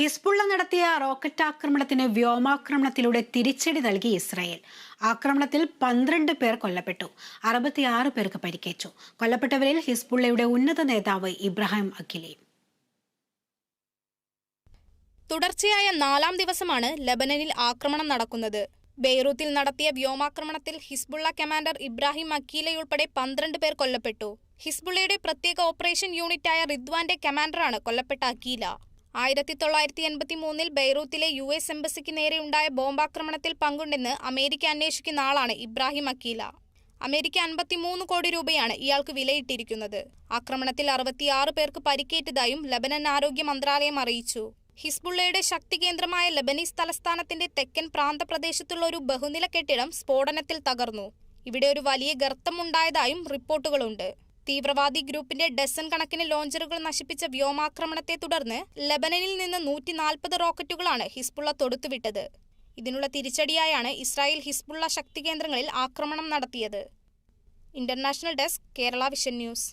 Hezbollah നടത്തിയ rocket ആക്രമണത്തിന് വ്യോമാക്രമണത്തിലൂടെ തിരിച്ചടി നൽകി ഇസ്രായേൽ. ആക്രമണത്തിൽ പന്ത്രണ്ട് പേർ കൊല്ലപ്പെട്ടു. അറുപത്തിയാറ് പേർക്ക് പരിക്കേറ്റു. കൊല്ലപ്പെട്ടവരിൽ ഹിസ്ബുള്ളയുടെ ഉന്നത നേതാവ് ഇബ്രാഹിം അഖിലേ. തുടർച്ചയായ നാലാം ദിവസമാണ് ലബനനിൽ ആക്രമണം നടക്കുന്നത്. ബെയ്റൂത്തിൽ നടത്തിയ വ്യോമാക്രമണത്തിൽ ഹിസ്ബുള്ള കമാൻഡർ ഇബ്രാഹിം അക്കീലയുൾപ്പെടെ പന്ത്രണ്ട് പേർ കൊല്ലപ്പെട്ടു. ഹിസ്ബുള്ളയുടെ പ്രത്യേക ഓപ്പറേഷൻ യൂണിറ്റായ റിദ്വാന്റെ കമാൻഡറാണ് കൊല്ലപ്പെട്ട അക്കീല ആയിരത്തി തൊള്ളായിരത്തി എൺപത്തി മൂന്നിൽ ബെയ്റൂത്തിലെ യു എസ് എംബസിക്ക് നേരെയുണ്ടായ ബോംബാക്രമണത്തിൽ പങ്കുണ്ടെന്ന് അമേരിക്ക അന്വേഷിക്കുന്ന ആളാണ് ഇബ്രാഹിം അക്കീല. അമേരിക്ക അൻപത്തിമൂന്ന് കോടി രൂപയാണ് ഇയാൾക്ക് വിലയിട്ടിരിക്കുന്നത്. ആക്രമണത്തിൽ അറുപത്തിയാറ് പേർക്ക് പരിക്കേറ്റതായും ലബനൻ ആരോഗ്യ മന്ത്രാലയം അറിയിച്ചു. ഹിസ്ബുള്ളയുടെ ശക്തി കേന്ദ്രമായ ലബനീസ് തലസ്ഥാനത്തിന്റെ തെക്കൻ പ്രാന്തപ്രദേശത്തുള്ള ഒരു ബഹുനില കെട്ടിടം സ്ഫോടനത്തിൽ തകർന്നു. ഇവിടെ ഒരു വലിയ ഗർത്തമുണ്ടായതായും റിപ്പോർട്ടുകളുണ്ട്. തീവ്രവാദി ഗ്രൂപ്പിന്റെ ഡസൻ കണക്കിന് ലോഞ്ചറുകൾ നശിപ്പിച്ച വ്യോമാക്രമണത്തെ തുടർന്ന് ലബനനിൽ നിന്ന് നൂറ്റി നാൽപ്പത് റോക്കറ്റുകളാണ് ഹിസ്ബുള്ള തൊടുത്തുവിട്ടത്. ഇതിനുള്ള തിരിച്ചടിയായാണ് ഇസ്രായേൽ ഹിസ്ബുള്ള ശക്തി കേന്ദ്രങ്ങളിൽ ആക്രമണം നടത്തിയത്. International desk Kerala Vision News.